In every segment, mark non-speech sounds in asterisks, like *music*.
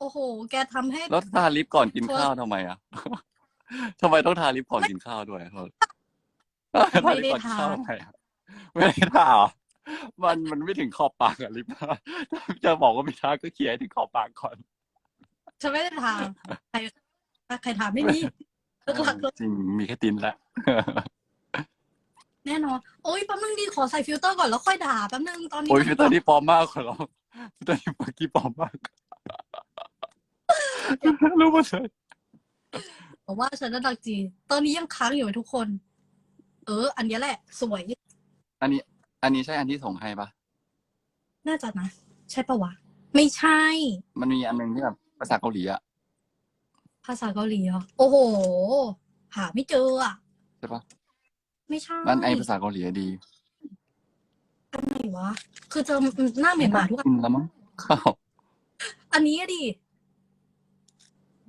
โอ้โห แกทำให้ แล้วทาลิปก่อนกินข้าวทำไมอะ ทำไมต้องทาลิปก่อนกินข้าวด้วยโทษทาลิปก่อนกินข้าวทำไมอะไม่ได้ทาเหรอมันมันไม่ถึงขอบปากอะลิปอะจะบอกว่าไม่ทาก็เขี่ยให้ถึงขอบปากก่อนฉันไม่ได้ทางใครใครถามไม่มีหลักจริงมีแค่ตินแหละๆแน่นอนโอ้ยแป๊บนึงดีขอใส่ฟิลเตอร์ก่อนแล้วค่อยด่าแป๊บนึงตอนนี้โอ้ยฟิลเตอร์นี่ปลอมมากขอร้องฟิลเตอร์นี่เมื่อกี้ปลอมมาก รู้หมดเลยบอกว่าฉันน่ารักจริงตอนนี้ยังค้างอยู่ไหมทุกคน เออ อันเนี้ยแหละ สวย อันนี้ อันนี้ใช่อันที่ส่งให้ปะน่าจะนะ ใช่ปะวะ ไม่ใช่ มันมีอันหนึงที่แบบภาษาเกาหลีอะภาษาเกาหลีเหรอ โอ้โห หาไม่เจออะ ใช่ปะไม่ใช่ นั่นไอภาษาเกาหลีอะดีอันไหนวะ คือเจอหน้าเหม็นหมาทุกอันกินแล้วมั้งข้าวอันนี้อะดิ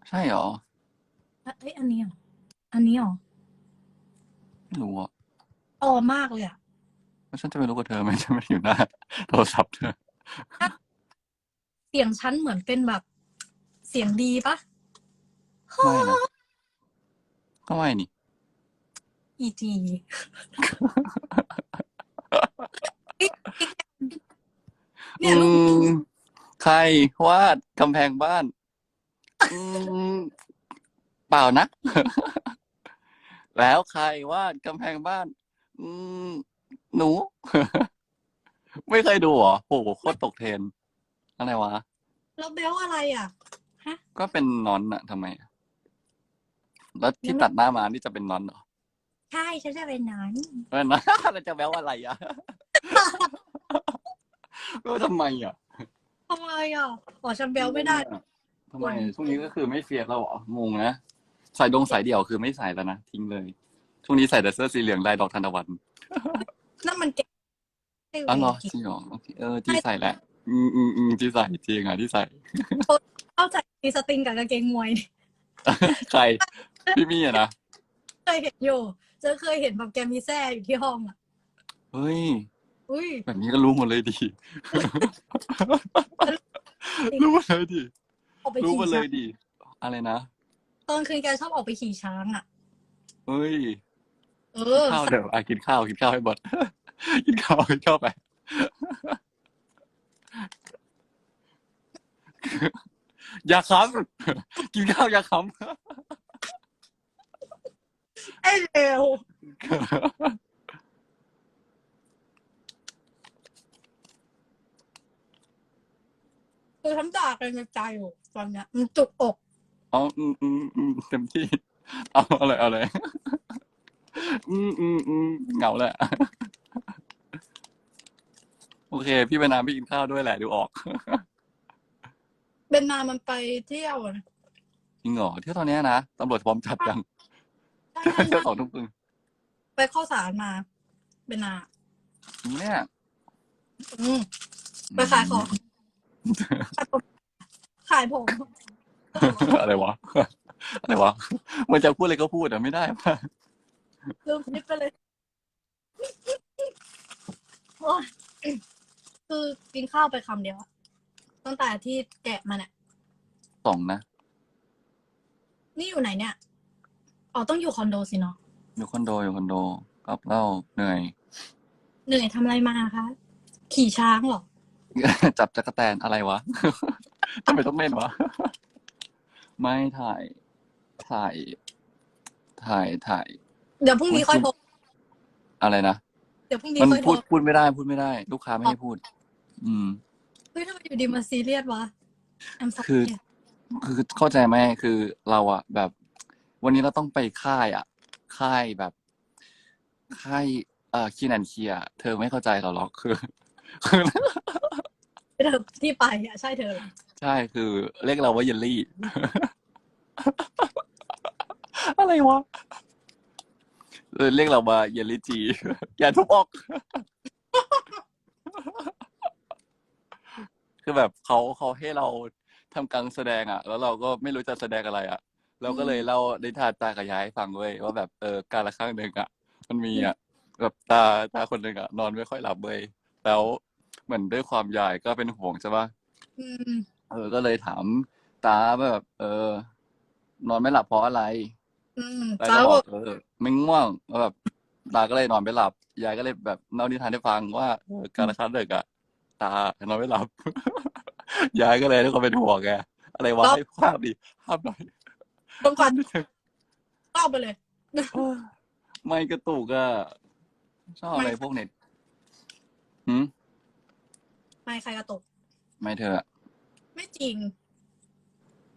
ใช่เหรอเอ้ยอันนี้เหรออันนี้เหรอไม่รู้อะออมากเลยอะแล้วฉันจะไปรู้กับเธอไหมฉันไม่ได้อยู่หน้าโทรศัพท์เธอ เสียงฉันเหมือนเป็นแบบ เสียงดีปะไม่นะ ก็ไม่นี่ อีจีเนี่ยลูกอืมใครวาดกำแพงบ้าน อืมเปล่านะ แล้วใครวาดกำแพงบ้าน อืม หนู ไม่เคยดูเหรอโหโคตรตกเทรนด์อะไรวะ แล้วเบลอะไรอะ ก็เป็นนอนอะทำไมอะแล้วที่ตัดหน้ามานี่จะเป็นนอนเหรอใช่ฉันจะเป็นนั้นเออนะ แล้วจะแววอะไรอะก็ทำไมอะทำไมอะอ๋อฉันเบลไม่ได้ ทำไมช่วงนี้ก็คือไม่เฟียสแล้วเหรองงนะใส่ดงสายเดี่ยวคือไม่ใส่แล้วนะทิ้งเลยช่วงนี้ใส่แต่เสื้อสีเหลืองลายดอกทานตะวันนั่นมันเก่งอ๋อเหรอจริงเหรอโอเคเออที่ใส่แหละ อืมอืมอืมที่ใส่จริงอะที่ใส่เข้าใจมีสตริงกับกางเกงมวยใครพี่มี่อะนะเคยเห็นอยู่เจอเคยเห็นแบบแกมีแซ่อยู่ที่ห้องอะเฮ้ยอุ้ยแบบนี้ก็รู้หมดเลยดิรู้หมดเลยดิ ออกไปรู้ขี่หมดเลช้ายงดิอะไรนะตอนคืนแกชอบออกไปขี่ช้างอะ เฮ้ยเออ ข้าวเดี๋ยวอะกินข้าวกินข้าวให้หมด กินข้าวกินข้าวไป อย่าขำกินข้าวอย่าขไอ้เร็ว คือฉันด่ากันในใจอยู่ตอนเนี้ยมันจุกอกเอาอืมอืมอืมเต็มที่ เอาเอาเลยเอาเลยอืมอืมอืมเหงาแหละ โอเค พี่ไปน้ำพี่กินข้าวด้วยแหละดูออกเบนนามันไปเที่ยวอะจริงเหรอเที่ยวตอนเนี้ยนะตำรวจพร้อมจับยังใช่เที่ยวสองทุ่มครึ่งไปเข้าสารมาเบนนา เนี่ยอืมไปขายของ ขายผม อะไรวะ อะไรวะ มันจะพูดอะไรก็พูดแต่ไม่ได้ป่ะลืมนิดไปเลยโอ๊ยคือกินข้าวไปคำเดียวอะตั้งแต่ที่แกะมาเนี่ย สองนะนี่อยู่ไหนเนี่ย อ๋อ ต้องอยู่คอนโดสิเนาะ อยู่คอนโดอยู่คอนโดกลับเล่าเหนื่อย เหนื่อยทำอะไรมาคะ ขี่ช้างเหรอ จับจักรแตนอะไรวะทำไมต้องเล่นวะ ไม่ถ่าย ถ่าย ถ่ายถ่าย เดี๋ยวพรุ่งนี้ค่อยโทรอะไรนะ เดี๋ยวพรุ่งนี้มันค่อยโทพูรดพูดไม่ได้ พูดไม่ได้ ลูกค้าไม่ให้พูด อืม เฮ้ยทำไมอยู่ดีมาซีเรียสวะ I'm sorry คือ คือเข้าใจไหมคือเราอะแบบ วันนี้เราต้องไปค่ายอะค่ายแบบ ค่ายเอ่อคีนันเคีย เธอไม่เข้าใจเราหรอกคือคือ เธอที่ไปอะใช่เธอเหรอใช่คือเรียกเราว่าเยลลี่ อะไรวะเออเรียกเราว่าเยลลี่จี อย่าทุบออก คือแบบเขาเขาให้เราทำการแสดงอะ แล้วเราก็ไม่รู้จะแสดงอะไร อะ เราก็เลยเล่านิทานตากับยายให้ฟังเว้ยว่าแบบเออการละครั้งหนึ่งอะ มันมีอะ แบบตาตาคนหนึ่งอะ นอนไม่ค่อยหลับเว้ยแล้ว เหมือนด้วยความยายก็เป็นห่วงใช่ปะอืมเออ ก็เลยถามตตาแบบ เออ นอนไม่หลับเพราะอะไรอืมตาจ้าก็บบออกกเออไม่ง่วงแล้วแบบตาก็เลยนอนไม่หลับ ยายก็เลยแบบเล่านิทานให้ฟังว่าเออการละครั้งดึกอะตานอนไม่หลับ ยายก็เลยทุกคนเป็นห่วงแกอะไรวะให้ภาพดิภาพหน่อย บางคนเล่าไปเลย ไม่กระตุกอะชอบอะไรพวกเน็ตหืม ไม่ใครกระตกไม่เธออะไม่จริง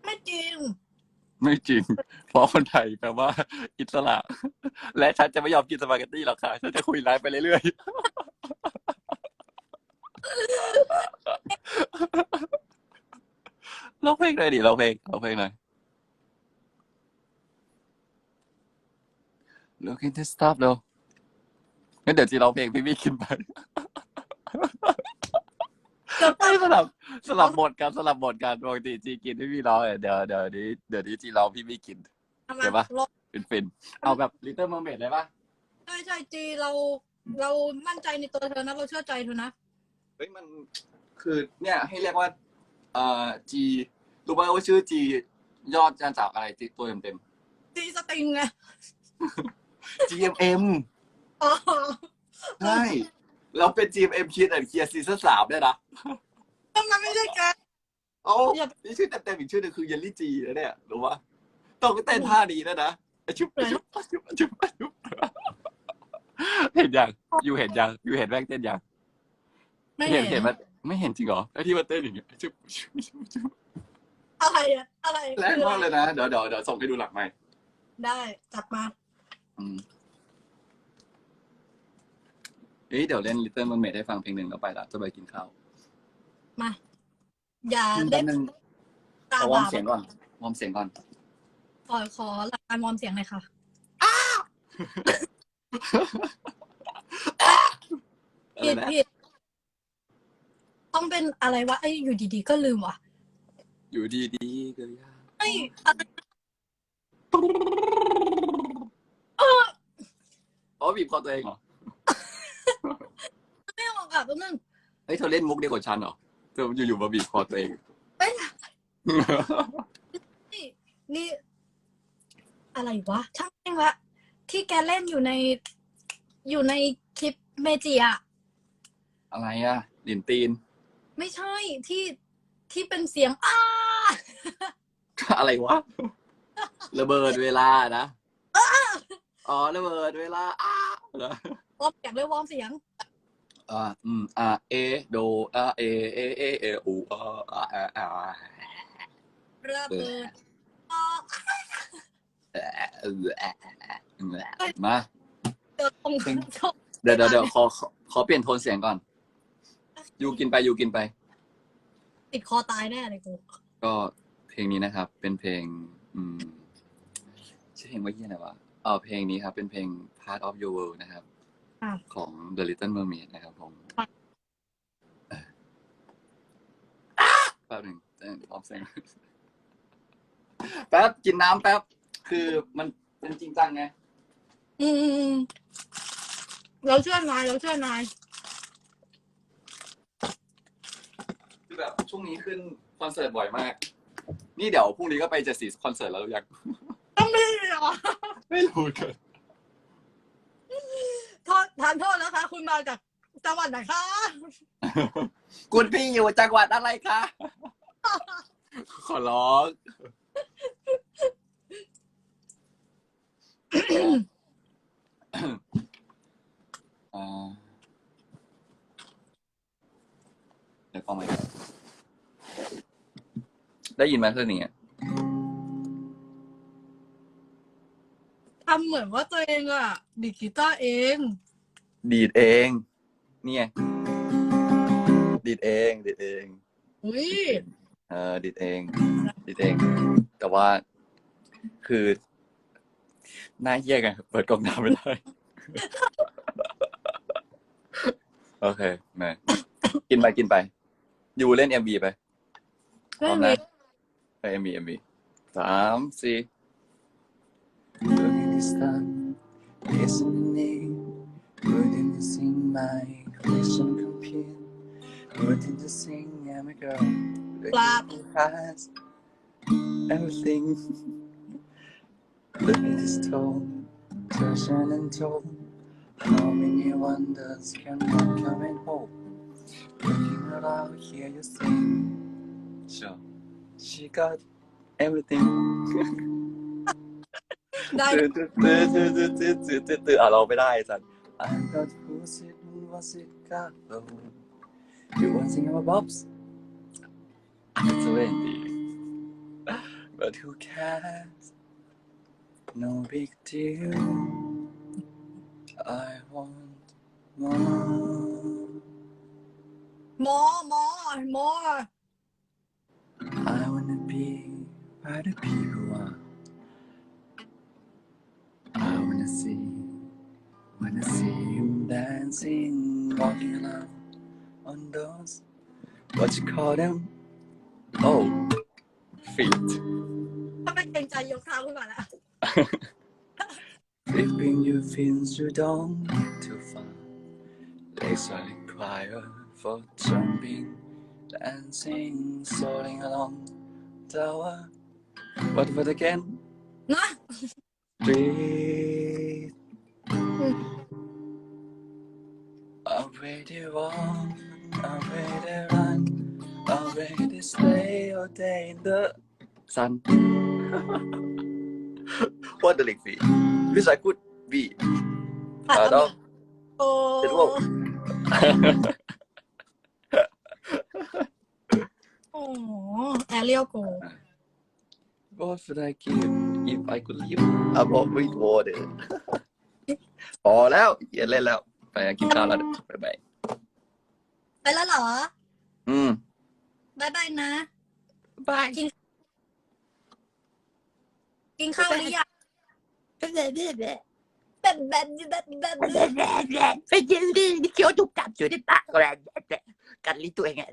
ไม่จริง ไม่จริง เพราะคนไทยแปลว่า อิสระ และฉันจะไม่ยอมกินสปาเกตตี้หรอกค่ะฉันจะคุยไลฟ์ไปเรื่อยๆร้องเพลงหน่อยดิร้องเพลงร้องเพลงหน่อย Look into stop เร็วงั้นเดี๋ยวจีร้องเพลงพี่มี่กินไปเดี๋ยว ไม่สลับสลับบทกันสลับบทกันปกติจีกินพี่มี่ร้องเดี๋ยวเดี๋ยวนี้เดี๋ยวนี้จีร้องพี่มี่กินทำไมเดี๋ยวปะลองเป็นฟินเอาแบบ Little Mermaid ได้ปะใช่ใช่จีเราเรามั่นใจในตัวเธอนะ เราเชื่อใจเธอนะ เฮ้ยมันคือเนี่ยให้เรียกว่าเอ่อจีรู้ป่ะว่าชื่อจียอดมาจากอะไรจีตัวเต็มเต็มจีสติงไงๆ GMM อ๋อ ใช่ เราเป็น GMM คิดแอนเคียซีซั่นสามด้วยนะทำไมไม่ใช่แกโอ้อย่านี่ชื่อเต็มๆอีกชื่อหนึงคือเยลลี่จีนะเนี่ยรู้ป่ะต้องเต้นท่านี้ด้วยนะชุบชุบชุบชุบชุบเห็นยังอยู่เห็นยังอยู่เห็นแม่งเต้นยังไม่เห็นเห็นมันไม่เห็นจริงเหรอไอ้ที่มันเต้นอย่างเงี้ยชุบชุบชุบชุบอะไรอะอะไรแรงมากเลยนะเดี๋ยวเดี๋ยวเดี๋ยวส่งให้ดูหลังไหมค์ได้จัดมา อืม เอ้ยเดี๋ยวเล่น Little Mermaid ให้ฟังเพลงหนึ่งแล้วไปละจะไปกินข้าวมา อย่าแป๊เล่บนนึงตาขอวอร์บามปเสียงก่อนวอร์มเสียงก่อน ขอขอรายการวอร์มเสียงหน่อยค่ะผิดอะไรนะผิดต้องเป็นอะไรวะไอ้ยอยู่ดีๆ ก็ลืมว่ะอยู่ดีดีๆก็ยากไอ้ยอะไรอ๋อบีบคอตัวเองเหรอ ไม่ออกอะแป๊บนึงเฮ้ยเธอเล่นมุกเดียวกับฉันเหรอเธออยู่ๆมาบีบคอตัวเองเอ้ยนี่นี่ อะไรวะช่างแม่งละที่แกเล่นอยู่ในอยู่ในคลิปเมจิอะอะไรอะลินตีน ไม่ใช่ที่ที่เป็นเสียงอ้าอะไรวะระเบิดเวลานะอ๋อระเบิดเวลาอ้าเหรอ วอร์มเสียงเลยวอร์มเสียงอ่าอืมอ่าเอโดอ่าเอเอเอเออูอ่าอ่าอ่าอ่าระเบิดอ้ามาเจอตรงเพลงเดี๋ยวเดี๋ยวเดี๋ยวขอขอขอเปลี่ยนโทนเสียงก่อน ยูกินไปยูกินไป ติดคอตายแน่เลยกูก็เพลงนี้นะครับ เป็นเพลง อืมชื่อเพลงว่าเยี่ยอะไรวะเออเพลงนี้ครับ เป็นเพลง Part of Your World นะครับ อะของ The Little Mermaid นะครับผมอะเออแป๊บหนึ่งเออพร้อมเสียงแป๊บกินน้ำแป๊บ คือมันเป็นจริงจังไงอืมอืมอืมเราเชื่อนายเราเชื่อนายคือแบบช่วงนี้ขึ้นคอนเสิร์ตบ่อยมาก นี่เดี๋ยวพรุ่งนี้ก็ไปจะสีคอนเสิร์ตแล้วหรือยังต้องมีเหรอ ไม่รู้กันโทษทานโทษนะคะ คุณมาจากจังหวัดไหนคะคุณพี่อยู่จังหวัดอะไรคะ ขอร้อง อ่าเดี๋ยวฟังใหม่ครับได้ยินไหมเรื่องนี้อะทำเหมือนว่าตัวเองอะดีดกีตาร์เอง ดีดเองนี่ไงดีดเอง ดีดเอง อุ้ยเออดีดเอง ดีดเอง แต่ว่าคือหน้าเยี่ยไงเปิดกล้องน้ำไม่ได้ โอเคมากินไปกินไป อยู่เล่นเอ็มบีไปพร้อมนะไปเอ็มบีเอ็มบีสามสี่ kissing my Christian compute. What did sing, I'm a girl? Clap. Has everything. Let me told, Tertian and told. How many wonders can one come and hold? Looking around, hear you sing. Sure. She got everything. ได้ ตื่นตื่นตื่นตื่นตื่นตื่นอ่ะเราไม่ได้สัน *laughs* I got was it, was it, Carlo? You want to sing about Bob's? It's a lady. But who cares? No big deal. I want more. More, more, more. I wanna be where the people are. I wanna see, wanna see dancing, walking around on those, what you call them? Oh, feet. ถ้าเป็นเกรงใจยกเท้าขึ้นก่อนนะ *laughs* Flipping your fins, you don't get too far. Legs are required for jumping, dancing, soaring along tower. What was again? *laughs* นะ Street. ready wrong, I'm ready run, I'm ready slay all day in the sun. *laughs* what the lick V? Because I could be. À, đâu? Ồ. It won't. *laughs* Oh, cổ. What would I give if I could live above with water? *laughs* All out. Yeah, let พอแล้วอย่าเล่นแล้ว ไปกินข้าวแล้วบ๊ายบายไปแล้วเหรอ อืมบายบายนะบายกินข้าวหรือยังแบบแบบแบบแบบแบบไปยินดีเคี้ยวจุกจับอยู่ในปากแรงกัดลิ้นตัวเองอะ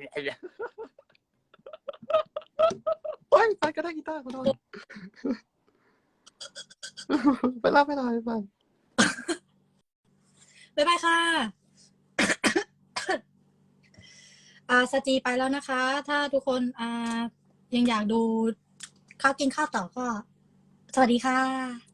โอ้ยไปก็ได้กีตาร์ก็ได้ไปแล้วไปแล้วไปแล้ว บายบายค่ะอ่าสจีไปแล้วนะคะ ถ้าทุกคนอ่ายังอยากดูข้าวกินข้าวต่อก็ สวัสดีค่ะ